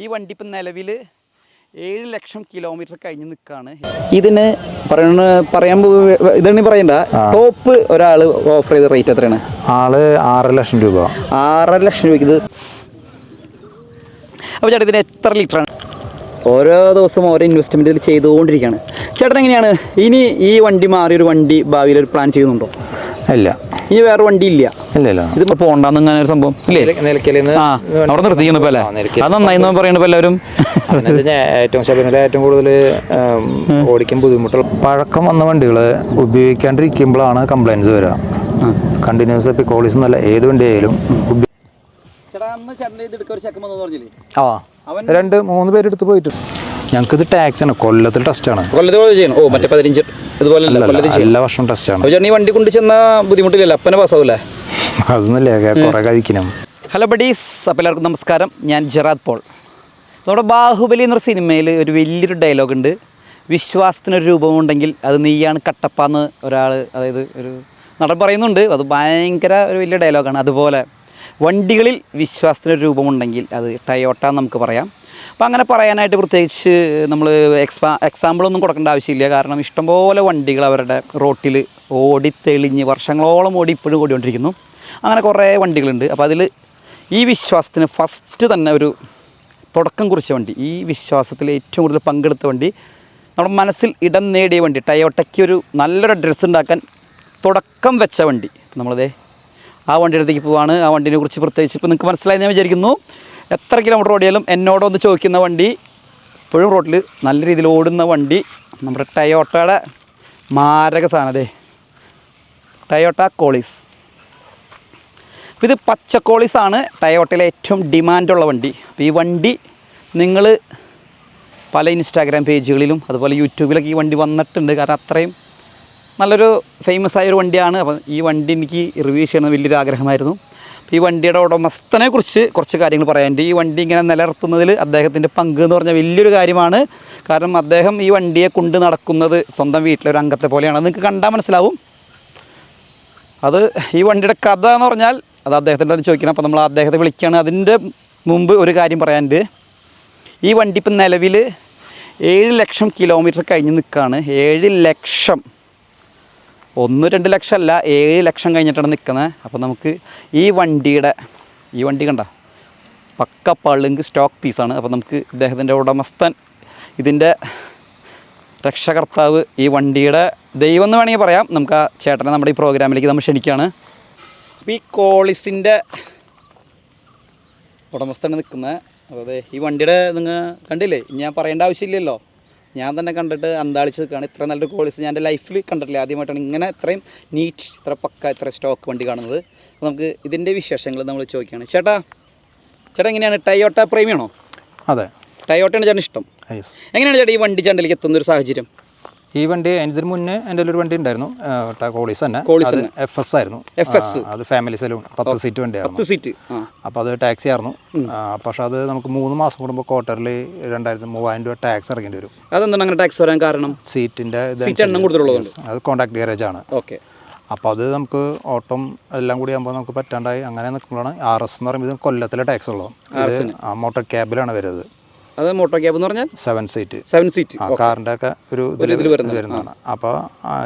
ഈ വണ്ടി ഇപ്പം നിലവിൽ ഏഴ് ലക്ഷം കിലോമീറ്റർ കഴിഞ്ഞ് നിൽക്കുകയാണ് ഇതിന് പറയണ പറയാൻ ഇതാണ് പറയണ്ട? ടോപ്പ് ഒരാൾ ഓഫർ ചെയ്ത റേറ്റ് എത്രയാണ്? ആൾ ആറ് ലക്ഷം രൂപ. ആറര ലക്ഷം രൂപയ്ക്ക് ഇത്. അപ്പോൾ ചേട്ടാ ഇതിന് എത്ര ലിറ്ററാണ് ഓരോ ദിവസം ഓരോ ഇൻവെസ്റ്റ്മെന്റ് ഇതിൽ ചെയ്തുകൊണ്ടിരിക്കുകയാണ്. ചേട്ടൻ എങ്ങനെയാണ്? ഇനി ഈ വണ്ടി മാറിയൊരു ഒരു വണ്ടി ഭാവിയിൽ ഒരു പ്ലാൻ ചെയ്യുന്നുണ്ടോ? ഇല്ല ഇനി വേറെ വണ്ടി ഇല്ല ഇല്ലല്ലോ. ഇത് ഇതിപ്പോൾ ഇങ്ങനെ ഒരു സംഭവം. ഇല്ലേ? ആ അവിടെ നിർത്തിക്കണം അല്ലേ ആ, അത് നന്നായി എന്ന് പറയണപ്പോൾ എല്ലാവരും. ഏറ്റവും ശബരിമല ഏറ്റവും കൂടുതൽ ഓടിക്കാൻ ബുദ്ധിമുട്ടുള്ള പഴക്കം വന്ന വണ്ടികൾ ഉപയോഗിക്കാണ്ടിരിക്കുമ്പോഴാണ് കംപ്ലൈൻസ് വരാ. കണ്ടിന്യൂസ് ഇപ്പൊ കോളീസ് നല്ല ഏത് വണ്ടി ആയാലും ആ. അവൻ രണ്ട് മൂന്ന് പേരെടുത്ത് പോയിട്ട് ഇത് ടാക്സ് ആണ്. കൊല്ലത്തിൽ ടെസ്റ്റ് ആണ്. പോലെ ചെയ്യണം ഓ മറ്റേ പതിനഞ്ച് ഇതുപോലെ എല്ലാ വർഷവും ടെസ്റ്റ് അപ്പോൾ ചേട്ടൻ ഈ വണ്ടി കൊണ്ട് ചെന്ന ബുദ്ധിമുട്ടില്ലല്ലോ? അപ്പനെ പാസ്സാവൂലേ അതൊന്നുമില്ല കുറെ കഴിക്കണം. ഹലോ ബഡീസ് അപ്പോൾ എല്ലാവർക്കും നമസ്കാരം. ഞാൻ ജറാദ് പോൾ. നമ്മുടെ ബാഹുബലി എന്നൊരു സിനിമയിൽ ഒരു വലിയൊരു ഡയലോഗ് ഉണ്ട്. വിശ്വാസത്തിനൊരു രൂപമുണ്ടെങ്കിൽ അത് നീയാണ് കട്ടപ്പ എന്ന് ഒരാൾ അതായത് ഒരു നടൻ പറയുന്നുണ്ട്. അത് ഭയങ്കര ഒരു വലിയ ഡയലോഗാണ് അതുപോലെ വണ്ടികളിൽ വിശ്വാസത്തിനൊരു രൂപമുണ്ടെങ്കിൽ അത് ടയോട്ട എന്ന് നമുക്ക് പറയാം. അപ്പോൾ അങ്ങനെ പറയാനായിട്ട് പ്രത്യേകിച്ച് നമ്മൾ എക്സ്പാ എക്സാമ്പിളൊന്നും കൊടുക്കേണ്ട ആവശ്യമില്ല. കാരണം ഇഷ്ടംപോലെ വണ്ടികൾ അവരുടെ റോട്ടിൽ ഓടി തെളിഞ്ഞ് വർഷങ്ങളോളം ഓടി ഇപ്പോഴും ഓടിക്കൊണ്ടിരിക്കുന്നു. അങ്ങനെ കുറേ വണ്ടികളുണ്ട്. അപ്പോൾ അതിൽ ഈ വിശ്വാസത്തിന് ഫസ്റ്റ് തന്നെ ഒരു തുടക്കം കുറിച്ച വണ്ടി ഈ വിശ്വാസത്തിൽ ഏറ്റവും കൂടുതൽ പങ്കെടുത്ത വണ്ടി നമ്മുടെ മനസ്സിൽ ഇടം നേടിയ വണ്ടി ടയോട്ടയ്ക്ക് ഒരു നല്ലൊരു അഡ്രസ്സ് ഉണ്ടാക്കാൻ തുടക്കം വെച്ച വണ്ടി നമ്മളതേ ആ വണ്ടിയുടെ അടുത്തേക്ക് പോവാണ്. ആ വണ്ടിനെ കുറിച്ച് പ്രത്യേകിച്ച് ഇപ്പോൾ നിങ്ങൾക്ക് മനസ്സിലായി ഞാൻ വിചാരിക്കുന്നു. എത്ര കിലോമീറ്റർ ഓടിയാലും എന്നോടൊന്ന് ചോദിക്കുന്ന വണ്ടി ഇപ്പോഴും റോട്ടിൽ നല്ല രീതിയിൽ ഓടുന്ന വണ്ടി നമ്മുടെ ടയോട്ടയുടെ മാരക സാധനതേ ടയോട്ട കോളീസ്. ഇത് പച്ച ആണ് ടയോട്ടയിലെ ഏറ്റവും ഡിമാൻഡുള്ള വണ്ടി. അപ്പോൾ ഈ വണ്ടി നിങ്ങൾ പല ഇൻസ്റ്റാഗ്രാം പേജുകളിലും അതുപോലെ യൂട്യൂബിലൊക്കെ ഈ വണ്ടി വന്നിട്ടുണ്ട്. കാരണം അത്രയും നല്ലൊരു ഫേമസ് ആയൊരു വണ്ടിയാണ്. അപ്പോൾ ഈ വണ്ടി എനിക്ക് റിവ്യൂ ചെയ്യണം വലിയൊരു ആഗ്രഹമായിരുന്നു. ഈ വണ്ടിയുടെ ഉടമസ്ഥനെ കുറിച്ച് കുറച്ച് കാര്യങ്ങൾ പറയാനുണ്ട് ഈ വണ്ടി ഇങ്ങനെ നിലനിർത്തുന്നതിൽ അദ്ദേഹത്തിന്റെ പങ്ക് എന്ന് പറഞ്ഞാൽ വലിയൊരു കാര്യമാണ്. കാരണം അദ്ദേഹം ഈ വണ്ടിയെ കൊണ്ട് നടക്കുന്നത് സ്വന്തം വീട്ടിലെ ഒരു അംഗത്തെ പോലെയാണ്. അത് നിങ്ങൾക്ക് കണ്ടാൽ മനസ്സിലാവും. അത് ഈ വണ്ടിയുടെ കഥ എന്ന് പറഞ്ഞാൽ അത് അദ്ദേഹത്തിന്റെ തന്നെ ചോദിക്കണം. അപ്പോൾ നമ്മൾ അദ്ദേഹത്തെ വിളിക്കുകയാണ്. അതിന്റെ മുമ്പ് ഒരു കാര്യം പറയാനുണ്ട് ഈ വണ്ടി ഇപ്പം നിലവിൽ ഏഴ് ലക്ഷം കിലോമീറ്റർ കഴിഞ്ഞ് നിൽക്കുകയാണ്. ഏഴ് ലക്ഷം ഒന്ന് രണ്ട് ലക്ഷം അല്ല ഏഴ് ലക്ഷം കഴിഞ്ഞിട്ടാണ് നിൽക്കുന്നത്. അപ്പോൾ നമുക്ക് ഈ വണ്ടിയുടെ ഈ വണ്ടി കണ്ട പക്ക പളുങ്ക് സ്റ്റോക്ക് പീസാണ് അപ്പോൾ നമുക്ക് ഇദ്ദേഹത്തിന്റെ ഉടമസ്ഥൻ ഇതിന്റെ രക്ഷകർത്താവ് ഈ വണ്ടിയുടെ ദൈവം എന്ന് വേണമെങ്കിൽ പറയാം. നമുക്ക് ആ ചേട്ടനെ നമ്മുടെ ഈ പ്രോഗ്രാമിലേക്ക് നമ്മൾ ക്ഷണിക്കുകയാണ്. അപ്പോൾ ഈ കോളിസിന്റെ ഉടമസ്ഥനാണ് നിൽക്കുന്നത്. അതെ ഈ വണ്ടിയുടെ നിങ്ങൾ കണ്ടില്ലേ? ഞാൻ പറയേണ്ട ആവശ്യമില്ലല്ലോ. ഞാൻ തന്നെ കണ്ടിട്ട് അന്താളിച്ച് നിൽക്കുകയാണ്. ഇത്ര നല്ലൊരു കോളിസ് ഞാൻ എന്റെ ലൈഫിൽ കണ്ടിട്ടില്ല. ആദ്യമായിട്ടാണ് ഇങ്ങനെ ഇത്രയും നീറ്റ് ഇത്ര പക്ക ഇത്ര സ്റ്റോക്ക് വണ്ടി കാണുന്നത്. അപ്പോൾ നമുക്ക് ഇതിന്റെ വിശേഷങ്ങൾ നമ്മൾ ചോദിക്കുകയാണ്. ചേട്ടാ ചേട്ടാ എങ്ങനെയാണ്? ടയോട്ട പ്രേമിയാണോ അതെ. ടയോട്ടയാണ് ചേട്ടൻ ഇഷ്ടം. എങ്ങനെയാണ് ചേട്ടാ ഈ വണ്ടി ചേട്ടനിലേക്ക് എത്തുന്ന ഒരു സാഹചര്യം? ഈ വണ്ടി ഇതിന് മുന്നേ എന്റെ ഒരു വണ്ടി ഉണ്ടായിരുന്നു. കോളീസ് തന്നെ. എഫ് എസ് ആയിരുന്നു. എഫ് എസ് അത് ഫാമിലി സെലൂൺ പത്ത് സീറ്റ് വണ്ടിയായിരുന്നു. പത്ത് സീറ്റ് അപ്പോൾ അത് ടാക്സി ആയിരുന്നു. പക്ഷേ അത് നമുക്ക് മൂന്ന് മാസം കൂടുമ്പോൾ ക്വാർട്ടറിൽ രണ്ടായിരത്തി മൂവായിരം രൂപ ടാക്സ് അടക്കേണ്ടി വരും. അതെന്താണ് അങ്ങനെ ടാക്സ് വരാൻ കാരണം? സീറ്റിന്റെ സീറ്റ് എണ്ണം കൂടുതലുള്ളതുകൊണ്ട് അത് കോൺടാക്ട് ഗാരേജ് ആണ്. ഓക്കെ അപ്പോൾ അത് നമുക്ക് ഓട്ടം എല്ലാം കൂടി ആകുമ്പോൾ നമുക്ക് പറ്റാണ്ടായി അങ്ങനെ നിൽക്കുമ്പോഴാണ് ആർ എസ് എന്ന് പറയുമ്പോൾ കൊല്ലത്തിലെ ടാക്സ് ഉള്ളത്. മോട്ടോർ ക്യാബിലാണ് വരുന്നത്. അത് മോട്ടോ ക്യാബ് എന്ന് പറഞ്ഞാൽ സെവൻ സീറ്റ് സെവൻ സീറ്റ് കാറിന്റെ ഒക്കെ ഒരു ഇതിൽ വരുന്നതാണ്. അപ്പോൾ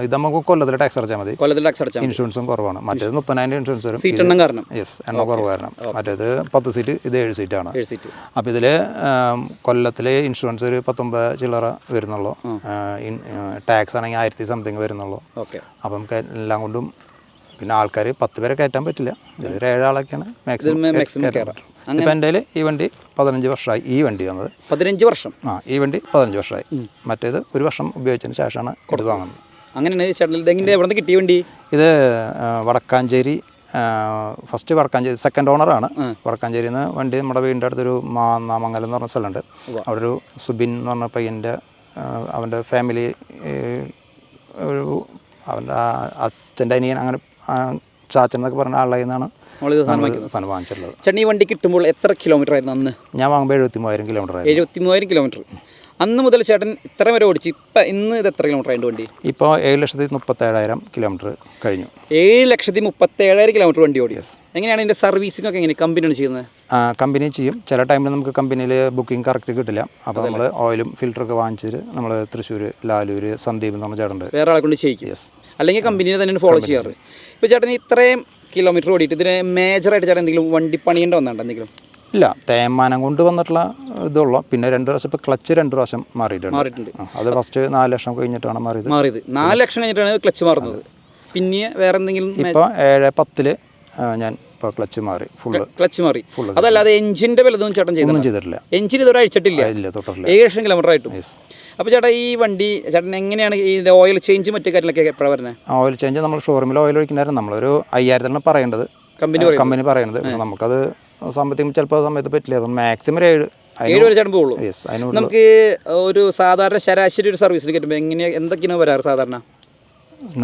ഇത് നമുക്ക് കൊല്ലത്തിൽ ടാക്സ് അടച്ചാൽ മതി. കൊല്ലത്തിൽ ടാക്സ് അടച്ചാൽ ഇൻഷുറൻസും കുറവാണ്. മറ്റേത് മുപ്പതിനായിരം ഇൻഷുറൻസ് വരും. സീറ്റ് എണ്ണം കാരണം. യെസ് എണ്ണ കുറവ് കാരണം. മറ്റേത് പത്ത് സീറ്റ് ഇത് ഏഴ് സീറ്റാണ് ഏഴ് സീറ്റ് അപ്പോൾ ഇതിൽ കൊല്ലത്തിൽ ഇൻഷുറൻസ് ഒരു പത്തൊമ്പത് ചില്ലറ വരുന്നുള്ളൂ. ടാക്സ് ആണെങ്കിൽ ആയിരത്തി സംതിങ് വരുന്നുള്ളൂ. ഓക്കെ അപ്പം നമുക്ക് എല്ലാം കൊണ്ടും പിന്നെ ആൾക്കാർ പത്ത് പേരെ കയറ്റാൻ പറ്റില്ല. ഇതിലൊരു ഏഴാളൊക്കെയാണ് മാക്സിമം മാക്സിമം കയറാം. ഇപ്പം എന്റെ ഈ വണ്ടി പതിനഞ്ച് വർഷമായി ഈ വണ്ടി വന്നത്. പതിനഞ്ച് വർഷം? ആ ഈ വണ്ടി പതിനഞ്ച് വർഷമായി. മറ്റേത് ഒരു വർഷം ഉപയോഗിച്ചതിന് ശേഷമാണ് കൊടുത്തു വാങ്ങുന്നത് അങ്ങനെയാണ് ചേട്ടൻ ഇതെങ്ങനെ എവിടെ നിന്ന് കിട്ടിയ വണ്ടി? ഇത് വടക്കാഞ്ചേരി ഫസ്റ്റ് വടക്കാഞ്ചേരി സെക്കൻഡ് ഓണറാണ് വടക്കാഞ്ചേരിയിൽ നിന്ന് വണ്ടി നമ്മുടെ വീടിന്റെ അടുത്തൊരു മാന്നാമംഗലം എന്ന് പറഞ്ഞ സ്ഥലമുണ്ട്. അവിടെ ഒരു സുബിൻ എന്ന് പറഞ്ഞ പയ്യന്റെ അവന്റെ ഫാമിലി ഒരു അവന്റെ അച്ഛന്റെ അനിയൻ അങ്ങനെ ചാച്ചൻ എന്നൊക്കെ പറഞ്ഞ ആളുടെ നിന്നാണ് നമ്മളിത് സാധനം വാങ്ങിച്ചിട്ടുള്ളത്. ചേട്ടൻ ഈ വണ്ടി കിട്ടുമ്പോൾ എത്ര കിലോമീറ്റർ ആയിരുന്നു അന്ന്? ഞാൻ വാങ്ങുമ്പോൾ എഴുപത്തി മൂവായിരം കിലോമീറ്റർ ആയിരുന്നു. എഴുപത്തി മൂവായിരം കിലോമീറ്റർ അന്ന് മുതൽ ചേട്ടൻ ഇത്ര വരെ ഓടിച്ചു ഇപ്പം ഇന്ന് ഇത് എത്ര കിലോമീറ്റർ ആയിട്ട് വണ്ടി? ഇപ്പോൾ ഏഴ് ലക്ഷത്തി മുപ്പത്തേഴായിരം കിലോമീറ്റർ കഴിഞ്ഞു. ഏഴ് ലക്ഷത്തി മുപ്പത്തേഴായിരം കിലോമീറ്റർ വണ്ടി ഓടി. എങ്ങനെയാണ് ഇതിന്റെ സർവീസിംഗ് ഒക്കെ എങ്ങനെ കമ്പനിയാണ് ചെയ്യുന്നത്? ആ, കമ്പനി ചെയ്യും. ചില ടൈമിൽ നമുക്ക് കമ്പനിയിൽ ബുക്കിംഗ് കറക്റ്റ് കിട്ടില്ല. അപ്പോൾ നമ്മൾ ഓയിലും ഫിൽറ്ററൊക്കെ വാങ്ങിച്ചിട്ട് നമ്മൾ തൃശ്ശൂർ ലാലൂര് സന്ദീപ് എന്ന് പറഞ്ഞ ചേട്ടനുണ്ട് വേറെ ആളെ കൊണ്ട് ചെയ്യിക്കും. അല്ലെങ്കിൽ കമ്പനിയെ തന്നെയാണ് ഫോളോ ചെയ്യാറ്. ഇപ്പോൾ ചേട്ടൻ ഇത്രയും കിലോമീറ്റർ ഓടിയിട്ട് ഇതിന് മേജറായിട്ട് ചേട്ടൻ എന്തെങ്കിലും വണ്ടി പണിയേണ്ട വന്നുണ്ടോ എന്തെങ്കിലും? ഇല്ല തേമാനം കൊണ്ട് വന്നിട്ടുള്ള ഇതുള്ളൂ. പിന്നെ രണ്ട് പ്രാവശ്യം ഇപ്പോൾ ക്ലച്ച് രണ്ട് പ്രാവശ്യം മാറിയിട്ടുണ്ട്. മാറിയിട്ടുണ്ട്. അത് ഫസ്റ്റ് നാല് ലക്ഷം കഴിഞ്ഞിട്ടാണ് മാറിയത്. മാറിയത്. നാല് ലക്ഷം കഴിഞ്ഞിട്ടാണ് ക്ലച്ച് മാറുന്നത്. പിന്നെ വേറെ എന്തെങ്കിലും ഇപ്പോൾ ഏഴ് പത്തിൽ ഞാൻ ഇപ്പോൾ ക്ലച്ച് മാറി. ഫുള്ള് ക്ലച്ച് മാറി. അതല്ലാതെ എഞ്ചിന്റെ വലുതും ചേട്ടൻ ചെയ്തു ഒന്നും ചെയ്തിട്ടില്ല. എഞ്ചിൻ ഇതുവരെ അഴിച്ചിട്ടില്ല. ഇല്ല തൊട്ടില്ല ഏഴ് ലക്ഷം കിലോമീറ്റർ ആയിട്ടും അപ്പോൾ ചേട്ടാ ഈ വണ്ടി ചേട്ടൻ എങ്ങനെയാണ് ഈ ഓയിൽ ചേഞ്ച് മറ്റു കാര്യങ്ങളൊക്കെ എപ്പോഴാണ് വരുന്നത് ഓയിൽ ചേഞ്ച് നമ്മൾ ഷോറൂമിൽ ഓയിൽ ഒഴിക്കുന്നതായിരുന്നു നമ്മളൊരു അയ്യായിരത്തിനാണ് പറയേണ്ടത്. കമ്പനി കമ്പനി പറയുന്നത് പക്ഷെ നമുക്കത് സാമ്പത്തികം ചിലപ്പോൾ സമയത്ത് പറ്റില്ല. അപ്പം മാക്സിമം ഒരു ഏഴ് ഏഴ് വരെ ചേട്ടൻ പോകുള്ളൂ നമുക്ക് ഒരു സാധാരണ ശരാശരി ഒരു സർവീസിന് കിട്ടുമ്പോൾ എങ്ങനെയാണ് എന്തൊക്കെയാണ് വരാറ് സാധാരണ?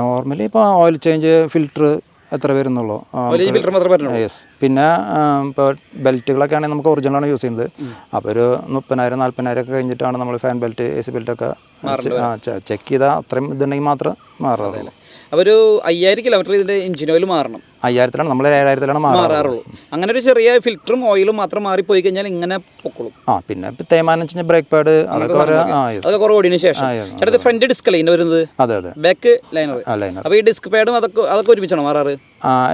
നോർമലി ഇപ്പോൾ ഓയിൽ ചേഞ്ച് ഫിൽറ്റർ എത്ര വരുന്നുള്ളൂ. പറഞ്ഞുള്ളൂ യെസ് പിന്നെ ഇപ്പോൾ ബെൽറ്റുകളൊക്കെ ആണെങ്കിൽ നമുക്ക് ഒറിജിനലാണ് യൂസ് ചെയ്യുന്നത്. അപ്പോൾ ഒരു മുപ്പതിനായിരം നാൽപ്പതിനായിരം ഒക്കെ കഴിഞ്ഞിട്ടാണ് നമ്മൾ ഫാൻ ബെൽറ്റ് എ സി ബെൽറ്റൊക്കെ ചെക്ക് ചെയ്താൽ അത്രയും ഇതുണ്ടെങ്കിൽ മാത്രം മാറാറുള്ളൂ. അപ്പോൾ ഒരു അയ്യായിരം കിലോമീറ്റർ ഇതിന്റെ എഞ്ചിൻ ഓയിൽ മാറണം. അയ്യായിരത്തിലാണ് നമ്മൾ ഏഴായിരത്തിലാണ് മാറാറ് മാറാറുള്ളൂ. അങ്ങനെ ഒരു ചെറിയ ഫിൽറ്ററും ഓയിലും മാത്രം മാറിപ്പോയി കഴിഞ്ഞാൽ ഇങ്ങനെ പൊക്കോളും. ആ പിന്നെ തേമാനം വെച്ചാൽ ബ്രേക്ക് പാഡ് അതൊക്കെ അതൊക്കെ ഓടിയതിനു ശേഷം. ചേട്ടത് ഫ്രണ്ട് ഡിസ്ക് ലൈനർ വരുന്നത്? അതെ അതെ. ബാക്ക് ലൈനർ അപ്പോൾ ഈ ഡിസ്ക് പാഡും അതൊക്കെ അതൊക്കെ ഒരുമിച്ചാണോ മാറാറ്?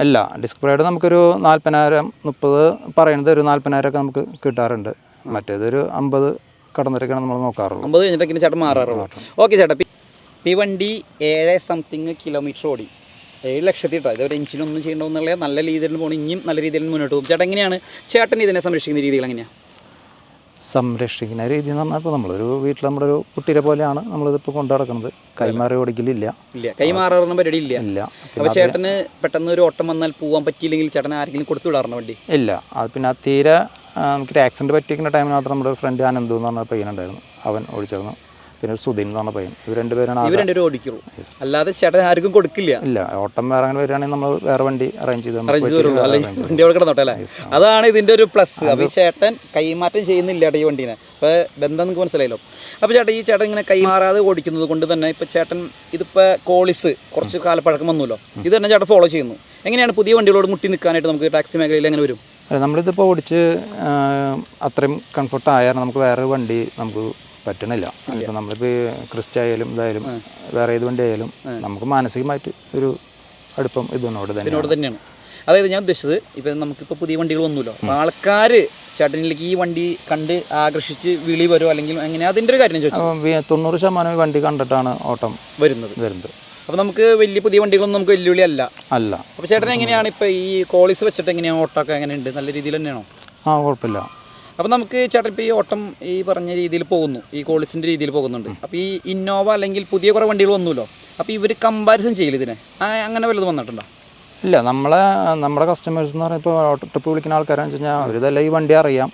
അല്ല ഡിസ്ക് പാഡ് നമുക്കൊരു നാൽപ്പതിനായിരം മുപ്പത് പറയുന്നത് ഒരു നാൽപ്പതിനായിരം ഒക്കെ നമുക്ക് കിട്ടാറുണ്ട്. മറ്റേതൊരു അമ്പത് കടന്നിട്ടൊക്കെയാണ് നമ്മൾ നോക്കാറുള്ളൂ അമ്പത് കഴിഞ്ഞിട്ടൊക്കെ ചേട്ടൻ മാറാറുള്ളൂ. ഓക്കെ ചേട്ടാ പി ഈ വണ്ടി ഏഴ് സംതിങ് കിലോമീറ്റർ ഓടി. ഏഴ് ലക്ഷത്തി ഇട്ടാ ഇതൊരു എഞ്ചിനൊന്നും ചെയ്യണമെന്നുള്ള നല്ല രീതിയിൽ പോകണം ഇനിയും നല്ല രീതിയിൽ മുന്നോട്ട് പോകും. ചേട്ടൻ എങ്ങനെയാണ്? ചേട്ടൻ ഇതിനെ സംരക്ഷിക്കുന്ന രീതികൾ എങ്ങനെയാണ് സംരക്ഷിക്കുന്ന രീതി എന്ന് പറഞ്ഞാൽ ഇപ്പോൾ നമ്മളൊരു വീട്ടിൽ നമ്മുടെ ഒരു കുട്ടീരെ പോലെയാണ് നമ്മളിതിപ്പോൾ കൊണ്ടു നടക്കുന്നത്. കൈമാറി ഓടിക്കലില്ല. ഇല്ല. കൈമാറുന്ന പരിപാടി ഇല്ല. ഇല്ല. അപ്പോൾ ചേട്ടന് പെട്ടെന്ന് ഒരു ഓട്ടം വന്നാൽ പോകാൻ പറ്റിയില്ലെങ്കിൽ ചേട്ടൻ ആരെങ്കിലും കൊടുത്തു വിടാറുണ്ട് വണ്ടി? ഇല്ല. അത് പിന്നെ ആ തീരെ നമുക്ക് നമുക്കൊരു ആക്സിഡന്റ് പറ്റിയിരിക്കുന്ന ടൈമിന് മാത്രം നമ്മുടെ ഫ്രണ്ട് ആനന്ദു എന്ന് പറഞ്ഞ പയ്യനുണ്ടായിരുന്നു. അവൻ ഓടിച്ചിരുന്നു പിന്നെ ഒരു സുധീൻ എന്ന് പറഞ്ഞ പയ്യൻ. ഇവർ രണ്ടുപേരാണ് ഇവർ ആകെ- രണ്ടുപേരും ഓടിക്കുള്ളൂ അല്ലാതെ ചേട്ടൻ ആർക്കും കൊടുക്കില്ല. ഇല്ല ഓട്ടം വേറെ അങ്ങനെ വരികയാണെങ്കിൽ നമ്മൾ വേറെ വണ്ടി അറേഞ്ച് ചെയ്ത് അറേഞ്ച് അല്ലെങ്കിൽ വണ്ടി അവിടെ കിടന്നോട്ടെ അല്ലേ? അതാണ് ഇതിന്റെ ഒരു പ്ലസ് അപ്പോൾ ഈ ചേട്ടൻ കൈമാറ്റം ചെയ്യുന്നില്ല ഈ വണ്ടീനെ. അപ്പോൾ ബന്ധം നിങ്ങൾക്ക് മനസ്സിലായല്ലോ. അപ്പോൾ ചേട്ടൻ ഈ ചേട്ടൻ ഇങ്ങനെ കൈമാറാതെ ഓടിക്കുന്നത് കൊണ്ട് തന്നെ ഇപ്പോൾ ചേട്ടൻ ഇതിപ്പോൾ കോളിസ് കുറച്ച് കാലപ്പഴക്കം വന്നല്ലോ. ഇത് തന്നെ ചേട്ടൻ ഫോളോ ചെയ്യുന്നു. എങ്ങനെയാണ് പുതിയ വണ്ടികളോട് മുട്ടി നിൽക്കാനായിട്ട് നമുക്ക് ടാക്സി മേഖലയിൽ എങ്ങനെ വരും? അല്ല, നമ്മളിതിപ്പോൾ ഓടിച്ച് അത്രയും കംഫർട്ട് ആയാൽ നമുക്ക് വേറെ വണ്ടി നമുക്ക് പറ്റണില്ല. ഇപ്പം നമ്മളിപ്പോൾ ക്രിസ്റ്റ ആയാലും ഇതായാലും വേറെ ഏത് വണ്ടി ആയാലും നമുക്ക് മാനസികമായിട്ട് ഒരു അടുപ്പം ഇതിനോട് തന്നെ ഇതിനോട് തന്നെയാണ്. അതായത് ഞാൻ ഉദ്ദേശിച്ചത് ഇപ്പം നമുക്കിപ്പോൾ പുതിയ വണ്ടികൾ വന്നുമല്ലോ അപ്പോൾ ആൾക്കാർ ചേട്ടനിലേക്ക് ഈ വണ്ടി കണ്ട് ആകർഷിച്ച് വിളി വരുമോ അല്ലെങ്കിൽ അങ്ങനെ അതിന്റെ ഒരു കാര്യം ചോദിച്ചു. തൊണ്ണൂറ് ശതമാനം വണ്ടി കണ്ടിട്ടാണ് ഓട്ടം വരുന്നത്. വരുന്നത്. അപ്പോൾ നമുക്ക് വലിയ പുതിയ വണ്ടികളൊന്നും നമുക്ക് വെല്ലുവിളി അല്ല. അല്ല. അപ്പോൾ ചേട്ടൻ എങ്ങനെയാണ് ഇപ്പോൾ ഈ കോളീസ് വെച്ചിട്ട് എങ്ങനെയാണ് ഓട്ടോ ഓട്ടമൊക്കെ എങ്ങനെയുണ്ട് നല്ല രീതിയിൽ തന്നെയാണോ? ആ കുഴപ്പമില്ല. അപ്പോൾ നമുക്ക് ചേട്ടൻ ഇപ്പോൾ ഈ ഓട്ടം ഈ പറഞ്ഞ രീതിയിൽ പോകുന്നു. ഈ കോളിസിന്റെ രീതിയിൽ പോകുന്നുണ്ട്. അപ്പോൾ ഈ ഇന്നോവ അല്ലെങ്കിൽ പുതിയ കുറേ വണ്ടികൾ വന്നുല്ലോ അപ്പോൾ ഇവർ കമ്പാരിസൺ ചെയ്യില്ല ഇതിനെ. അങ്ങനെ വല്ലതും വന്നിട്ടുണ്ടോ? ഇല്ല നമ്മളെ നമ്മുടെ കസ്റ്റമേഴ്സ് എന്ന് പറയുമ്പോൾ ഓട്ടോ ട്രിപ്പ് വിളിക്കുന്ന ആൾക്കാരെന്ന് വെച്ച് കഴിഞ്ഞാൽ അവരിതെല്ലാം ഈ വണ്ടി അറിയാം.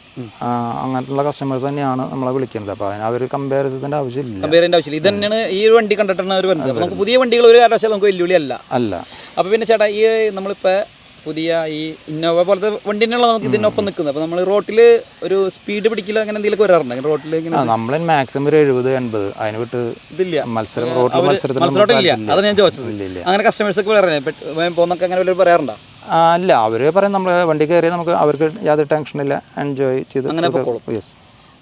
അങ്ങനെയുള്ള കസ്റ്റമേഴ്സ് തന്നെയാണ് നമ്മളെ വിളിക്കുന്നത്. അപ്പോൾ അതിന് അവർ കമ്പാരിസത്തിന്റെ ആവശ്യമില്ല. കമ്പയർ ചെയ്യേണ്ട ആവശ്യമില്ല. ഇത് തന്നെയാണ് ഈ ഒരു വണ്ടി കണ്ടിട്ടാണ് അവർ വരുന്നത്. നമുക്ക് പുതിയ വണ്ടികൾ ഒരു കാരണവശാലും നമുക്ക് വെല്ലുവിളി അല്ല. അല്ല. അപ്പോൾ പിന്നെ ചേട്ടാ ഈ നമ്മളിപ്പോൾ പുതിയ ഈ ഇന്നോവ പോലത്തെ വണ്ടി തന്നെയുള്ള നമുക്ക് ഇതിനൊപ്പം നിൽക്കുന്നത് അപ്പോൾ നമ്മൾ റോട്ടിൽ ഒരു സ്പീഡ് പിടിക്കില്ല അങ്ങനെ എന്തെങ്കിലും വരാറുണ്ട്? റോട്ടിൽ ഇങ്ങനെ നമ്മൾ മാക്സിമം ഒരു എഴുപത് എൺപത് അതിന് വിട്ട് ഇതില്ല. മത്സരം റോട്ടിൽ മത്സരത്തിലില്ല അത് ഞാൻ ചോദിച്ചത്. അങ്ങനെ കസ്റ്റമേഴ്സ് ഒക്കെ പറയാറുണ്ട് പോകുന്നൊക്കെ അങ്ങനെ വല്ലവരും പറയാറുണ്ടോ? അല്ല അവർ പറയും നമ്മൾ വണ്ടി കയറി നമുക്ക് അവർക്ക് യാതൊരു ടെൻഷനില്ല എൻജോയ് ചെയ്ത് അങ്ങനെ. യെസ്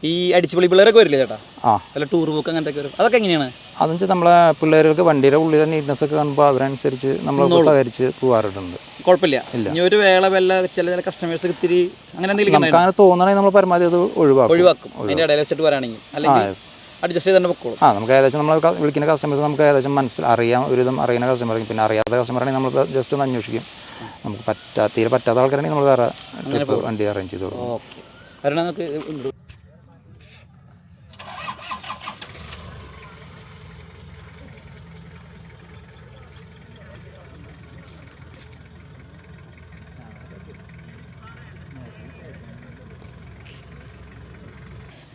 ഈ അടിച്ചുപൊളി പിള്ളേരൊക്കെ വരില്ലേ ചേട്ടാ? ആ. അല്ല ടൂർ ബുക്ക് അങ്ങനത്തെ വരും. അതൊക്കെ എങ്ങനെയാണ്? അതെന്ന് വെച്ചാൽ നമ്മളെ പിള്ളേർക്ക് വണ്ടിയുടെ ഉള്ളിലെ നീറ്റ്നസ് ഒക്കെ കാണുമ്പോൾ അവരനുസരിച്ച് നമ്മൾ സഹകരിച്ച് പോകാറുണ്ട് കുഴപ്പമില്ല. ഇനി ഒരു വേള വല്ല ചില ചില കസ്റ്റമേഴ്സ് ഇത്തിരി അങ്ങനെ എന്തെങ്കിലും നമുക്ക് അങ്ങനെ തോന്നണമെങ്കിൽ നമ്മൾ പരമാവധി അത് ഒഴിവാക്കും. ഒഴിവാക്കും. അതിന്റെ ഇടയിൽ വെച്ചിട്ട് വരാണെങ്കിൽ. അല്ലെങ്കിൽ അഡ്ജസ്റ്റ് ചെയ്ത് തന്നെ പൊക്കോളും. ആ നമുക്ക് ഏകദേശം നമ്മൾ വിളിക്കുന്ന കസ്റ്റമേഴ്സ് നമുക്ക് ഏകദേശം മനസ്സിൽ അറിയാം ഒരുവിധം അറിയുന്ന കസ്റ്റമർ പിന്നെ അറിയാത്ത കസ്റ്റമർ ആണെങ്കിൽ നമ്മൾ ജസ്റ്റ് ഒന്ന് അന്വേഷിക്കും. നമുക്ക് പറ്റാ തീരെ പറ്റാത്ത ആൾക്കാരാണെങ്കിൽ നമ്മൾ വേറെ വണ്ടി അറേഞ്ച് ചെയ്ത് കൊടുക്കും. ഓക്കെ. കാരണം നമുക്ക്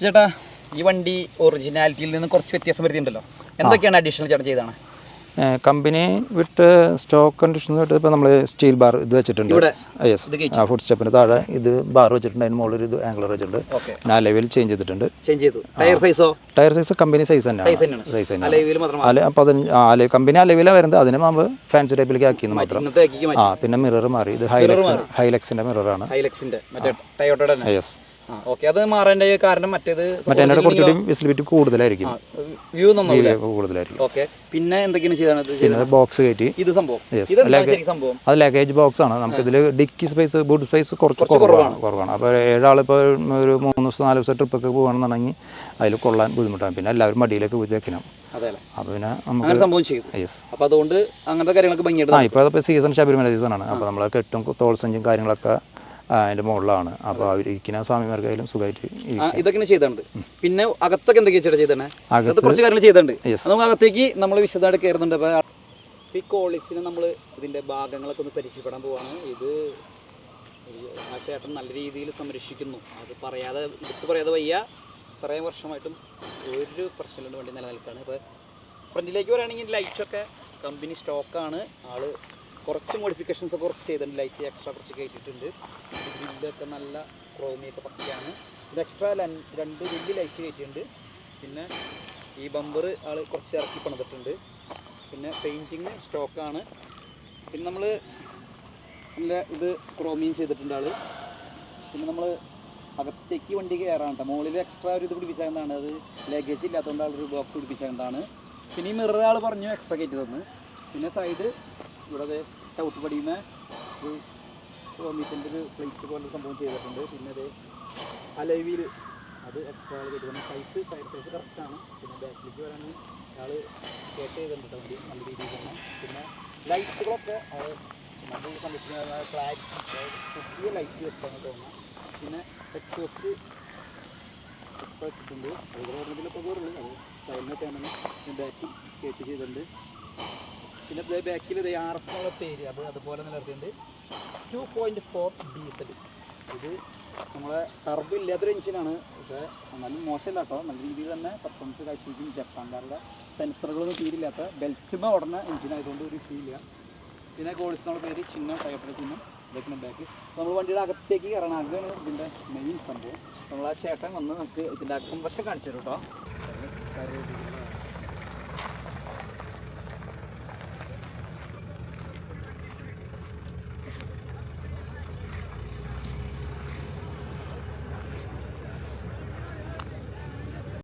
ചേട്ടാ ഈ വണ്ടി ഒറിജിനാലിറ്റിയിൽ നിന്ന് കുറച്ച് വ്യത്യാസം വരുത്തിയിട്ടുണ്ടല്ലോ. എന്തൊക്കെയാണ് അഡീഷണൽ ചേട്ടൻ ചെയ്താണ് കമ്പനി വിട്ട് സ്റ്റോക്ക് കണ്ടീഷൻ വിട്ട് ഇപ്പോൾ നമ്മൾ സ്റ്റീൽ ബാർ ഇത് വെച്ചിട്ടുണ്ട്? യെസ് ആ ഫുഡ് സ്റ്റെപ്പിന് താഴെ ഇത് ബാർ വെച്ചിട്ടുണ്ട്. അതിന് മുകളിൽ ഇത് ആംഗിളർ വെച്ചിട്ടുണ്ട്. ആ ലെവൽ ചേഞ്ച് ചെയ്തിട്ടുണ്ട്. ചേഞ്ച് ചെയ്തു. ടയർ സൈസോ ടയർ സൈസ് കമ്പനി സൈസ് തന്നെയാണ്. സൈസ് തന്നെയാണ്. പതിനഞ്ച് ആ കമ്പനി അലവിലാണ് വരുന്നത്. അതിനെ നമ്മൾ ഫാൻസി ടൈപ്പിലേക്ക് ആക്കിയെന്ന് മാത്രം. ആ പിന്നെ മിറർ മാറി. ഇത് ഹൈലക്സ് ഹൈലക്സിന്റെ മിററാണ് യെസ് ആ ഓക്കെ. അത് മാറേണ്ട കാരണം മറ്റേത് മറ്റേ കുറച്ചുകൂടി വിസിലിബിലിറ്റി കൂടുതലായിരിക്കും. വ്യൂ കൂടുതലായിരിക്കും. ഓക്കെ. പിന്നെ എന്തൊക്കെയാണ് ചെയ്താണ് ബോക്സ് കയറ്റി. ഇത് സംഭവം. സംഭവം? അത് ലഗേജ് ബോക്സ് ആണ്. നമുക്ക് ഇതിൽ ഡിക്കി സ്പേസ് ബൂട്ട് സ്പേസ് കുറച്ച് കുറവാണ്. കുറവാണ്. അപ്പോൾ ഏഴാളിപ്പോൾ ഒരു മൂന്ന് ദിവസം നാല് ദിവസം ട്രിപ്പൊക്കെ പോകുകയാണെന്നുണ്ടെങ്കിൽ അതിൽ കൊള്ളാൻ ബുദ്ധിമുട്ടാണ്. പിന്നെ എല്ലാവരും മടിയിലേക്ക് വെക്കണം. അപ്പോൾ പിന്നെ നമുക്ക് സംഭവം ചെയ്തു. യെസ് അപ്പൊ അതുകൊണ്ട് അങ്ങനത്തെ കാര്യങ്ങളൊക്കെ ഭംഗിയായിട്ട് ആ ഇപ്പോൾ അതിപ്പോൾ സീസൺ ശബരിമല സീസണാണ് അപ്പോൾ നമ്മൾ കെട്ടും തോൾസഞ്ചും കാര്യങ്ങളൊക്കെ അതിന്റെ മുകളിലാണ്. അപ്പോൾ അവർ ഇരിക്കുന്ന സ്വാമിമാർക്കായാലും സുഖമായിട്ട് ഇതൊക്കെയാണ് ചെയ്തത് പിന്നെ അകത്തൊക്കെ എന്തൊക്കെയാ ചേട്ടാ ചെയ്തത് അകത്ത് കുറച്ച് കാര്യങ്ങൾ ചെയ്തിട്ടുണ്ട് നമുക്ക് അകത്തേക്ക് നമ്മൾ വിശദമായിട്ട് കയറുന്നുണ്ട്. അപ്പോൾ ഈ കോളിസിന് നമ്മൾ ഇതിന്റെ ഭാഗങ്ങളൊക്കെ ഒന്ന് പരിചയപ്പെടാൻ പോവാണ്. ഇത് ആ ചേട്ടൻ നല്ല രീതിയിൽ സംരക്ഷിക്കുന്നു. അത് പറയാതെ എടുത്തു പറയാതെ വയ്യ. ഇത്രയും വർഷമായിട്ടും ഒരു പ്രശ്നമില്ലാണ്ട് വണ്ടി നിലനിൽക്കുകയാണ്. ഇപ്പോൾ ഫ്രണ്ടിലേക്ക് പറയുകയാണെങ്കിൽ ലൈറ്റൊക്കെ കമ്പനി സ്റ്റോക്കാണ് ആൾ കുറച്ച് മോഡിഫിക്കേഷൻസ് കുറച്ച് ചെയ്തിട്ടുണ്ട്. ലൈറ്റ് എക്സ്ട്രാ കുറച്ച് കയറ്റിയിട്ടുണ്ട് ഗ്രില്ലൊക്കെ നല്ല ക്രോമിയൊക്കെ പക്കയാണ്. ഇത് എക്സ്ട്രാ രണ്ട് വലിയ ലൈറ്റ് കയറ്റിയിട്ടുണ്ട് പിന്നെ ഈ ബമ്പർ ആൾ കുറച്ച് ഇറക്കി പണിതിട്ടുണ്ട്. പിന്നെ പെയിന്റിങ് സ്റ്റോക്കാണ് പിന്നെ നമ്മൾ നല്ല ഇത് ക്രോമിയും ചെയ്തിട്ടുണ്ട് ആൾ പിന്നെ നമ്മൾ അകത്തേക്ക് വണ്ടി കയറാണ് കേട്ടോ മുകളിൽ എക്സ്ട്രാ ഒരു ഇത് പിടിപ്പിച്ചതാണ് അത് ലഗേജ് ഇല്ലാത്തതുകൊണ്ട് ആളൊരു ബോക്സ് പിടിപ്പിച്ചതാണ് പിന്നെ ഈ മിറർ ആൾ പറഞ്ഞു എക്സ്ട്രാ കയറ്റി തന്ന്. പിന്നെ സൈഡ് ഇവിടെ ചവിട്ടുപടിയുമേ ഒരു മീറ്റിന്റെ ഒരു പ്ലേറ്റ് പോലെ സംഭവം ചെയ്തിട്ടുണ്ട്. പിന്നെ അത് അലവിയിൽ അത് എക്സ്ട്രാ തന്നെ സൈസ് ടയർ സൈസ് കറക്റ്റാണ് പിന്നെ ബാക്കിലേക്ക് വരാണെങ്കിൽ ആൾ കേട്ട് ചെയ്തിട്ടുണ്ട്. വണ്ടി നല്ല രീതിയിൽ തന്നെ. പിന്നെ ലൈറ്റുകളൊക്കെ നമ്മൾ സംരക്ഷിക്കുന്ന ക്ലാരിറ്റി പുതിയ ലൈറ്റ് വെച്ചാണ് തോന്നുന്നത്. പിന്നെ എക്സോസ്റ്റ് വെച്ചിട്ടുണ്ട്. ഇതിലൊക്കെ ഉള്ളൂ. അത് സൈഡിനൊക്കെ ആണെങ്കിൽ ബാക്കി കേട്ട് ചെയ്തിട്ടുണ്ട്. പിന്നെ ഇതേ ബാക്കിൽ ഇത് ആർ എസ് എന്നുള്ള പേര് അത് അതുപോലെ നിലനിർത്തിയിട്ടുണ്ട്. ടു പോയിന്റ് ഫോർ ഡീസൽ ഇത് നമ്മളെ ടർബ് ഇല്ലാത്തൊരു എഞ്ചിനാണ് പക്ഷേ എന്നാലും മോശമില്ല കേട്ടോ നല്ല രീതിയിൽ തന്നെ പെർഫോമൻസ് കാഴ്ചവെക്കും ജപ്പാൻകാരുടെ സെൻസറുകളൊന്നും തീരില്ലാത്ത ബെൽറ്റുമ ഉടനെ എഞ്ചിനായതുകൊണ്ട് ഒരു ഫീൽ ഇല്ല. പിന്നെ കോഴ്സ് എന്നുള്ള പേര് ചിഹ്നം ടയോട്ടയുടെ ചിഹ്നം ഇതൊക്കെ ബാക്ക് നമ്മൾ വണ്ടിയുടെ അകത്തേക്ക് കയറണം. അതാണ് ഇതിന്റെ മെയിൻ സംഭവം. നമ്മൾ ആ ചേട്ടൻ വന്ന് നമുക്ക് ഇതിന്റെ അകം വശം കാണിച്ചു തരും കേട്ടോ